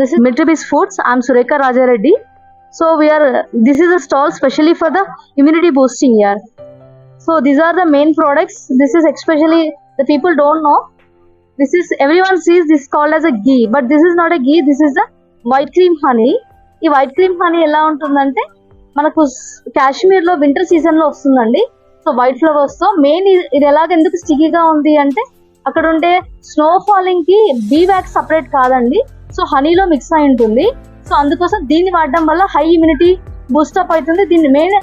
This is military bees foods I'm Surekha Rajareddy so we are this is a stall specially for the immunity boosting year so these are the main products this is especially the people don't know this is every one sees this called as a ghee but this is not a ghee this is the white cream honey ఈ white cream honey ఎలా ఉంటుందంటే మనకు కాశ్మీర్లో winter సీజన్లో వస్తుందండి. So white ఫ్లవర్స్తో main ఇది ఎలాగ ఎందుకు స్టిక్గా ఉంది అంటే అక్కడ ఉండే స్నో ఫాలింగ్కి బీ వ్యాక్స్ సపరేట్ కాదండి. సో హనీలో మిక్స్ అయి ఉంటుంది. సో అందుకోసం దీన్ని వాడడం వల్ల హై ఇమ్యూనిటీ బూస్టప్ అవుతుంది. దీన్ని మెయిన్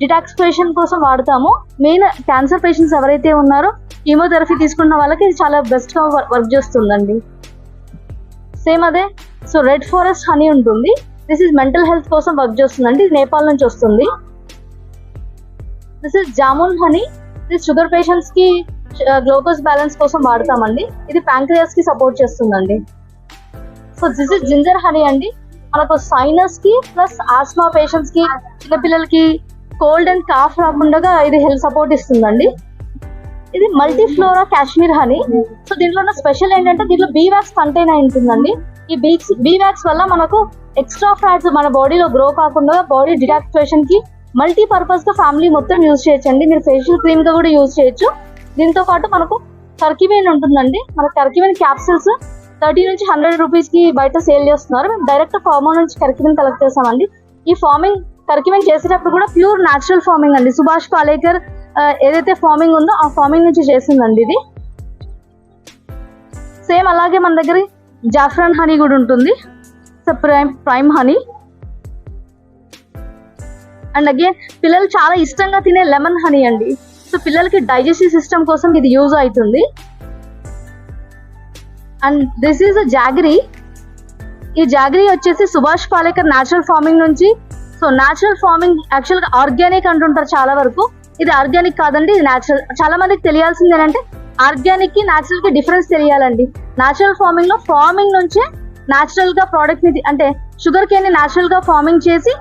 డిటాక్సిఫికేషన్ కోసం వాడతాము. మెయిన్ క్యాన్సర్ పేషెంట్స్ ఎవరైతే ఉన్నారో కీమోథెరపీ తీసుకున్న వాళ్ళకి ఇది చాలా బెస్ట్గా వర్క్ చేస్తుందండి. సేమ్ అదే సో రెడ్ ఫారెస్ట్ హనీ ఉంటుంది. దిస్ ఇస్ మెంటల్ హెల్త్ కోసం వర్క్ చేస్తుందండి. ఇది నేపాల్ నుంచి వస్తుంది. This is jamun honey this sugar పేషెంట్స్కి uh, గ్లూకోజ్ బ్యాలెన్స్ కోసం వాడతామండి. ఇది ప్యాంక్రియాస్కి సపోర్ట్ చేస్తుందండి. So this is ginger honey అండి. మనకు సైనస్కి ప్లస్ ఆస్మా పేషెంట్స్కి చిన్నపిల్లలకి కోల్డ్ అండ్ కాఫ్ రాకుండా ఇది హెల్త్ సపోర్ట్ ఇస్తుందండి. ఇది multi flora Kashmir honey so దీంట్లో ఉన్న స్పెషల్ ఏంటంటే దీంట్లో బీ వ్యాక్స్ కంటైన్ అయి ఉంటుందండి. ఈ బీక్స్ బీ వ్యాక్స్ వల్ల మనకు ఎక్స్ట్రా ఫ్యాట్స్ మన బాడీలో గ్రో కాకుండా బాడీ డిటాక్టివేషన్కి మల్టీ పర్పస్గా ఫ్యామిలీ మొత్తం యూజ్ చేయొచ్చండి. మీరు ఫేషియల్ క్రీమ్గా కూడా యూజ్ చేయొచ్చు. దీంతో పాటు మనకు కర్కివేన్ ఉంటుందండి. మన కర్కివేన్ క్యాప్సిల్స్ థర్టీ నుంచి హండ్రెడ్ రూపీస్కి బయట సేల్ చేస్తున్నారు. మేము డైరెక్ట్ ఫార్మర్ నుంచి కర్కివేన్ కలెక్ట్ చేసామండి ఈ ఫార్మింగ్ కర్కివేన్ చేసేటప్పుడు కూడా ప్యూర్ న్యాచురల్ ఫార్మింగ్ అండి. సుభాష్ పాలేకర్ ఏదైతే ఫార్మింగ్ ఉందో ఆ ఫార్మింగ్ నుంచి చేసిందండి ఇది. సేమ్ అలాగే మన దగ్గర జాఫ్రాన్ హనీ కూడా ఉంటుంది. So prime prime honey. And again పిల్లలు చాలా ఇష్టంగా తినే లెమన్ హనీ అండి. సో పిల్లలకి డైజెస్టివ్ సిస్టమ్ కోసం ఇది యూజ్ అవుతుంది. And this is a jaggery ఈ జాగరీ వచ్చేసి సుభాష్ పాలేకర్ న్యాచురల్ ఫార్మింగ్ నుంచి. సో న్యాచురల్ ఫార్మింగ్ యాక్చువల్గా ఆర్గానిక్ అంటుంటారు చాలా వరకు. ఇది ఆర్గానిక్ కాదండి ఇది న్యాచురల్ చాలా మందికి తెలియాల్సింది ఏంటంటే ఆర్గానిక్కి న్యాచురల్కి డిఫరెన్స్ తెలియాలండి. న్యాచురల్ ఫార్మింగ్లో ఫార్మింగ్ నుంచే న్యాచురల్గా ప్రోడక్ట్ని అంటే షుగర్ కేన్ని న్యాచురల్గా ఫార్మింగ్ చేసి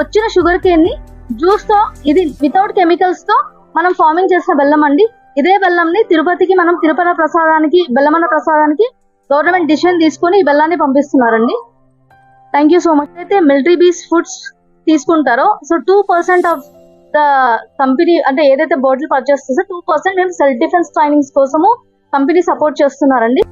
వచ్చిన షుగర్ కేన్ని జ్యూస్తో ఇది వితౌట్ కెమికల్స్తో మనం ఫార్మింగ్ చేసిన బెల్లం అండి. ఇదే బెల్లం ని తిరుపతికి మనం తిరుపతి ప్రసాదానికి బెల్లమన్న ప్రసాదానికి గవర్నమెంట్ డిసిషన్ తీసుకొని ఈ బెల్లాన్ని పంపిస్తున్నారండి. థ్యాంక్ యూ సో మచ్ అయితే మిలిటరీ బీస్ ఫుడ్స్ తీసుకుంటారో so two percent of the company అంటే ఏదైతే బోర్డులు పర్చేస్ చేస్తే టూ పర్సెంట్ మేము సెల్ఫ్ డిఫెన్స్ ట్రైనింగ్స్ కోసము కంపెనీ సపోర్ట్ చేస్తున్నారండి.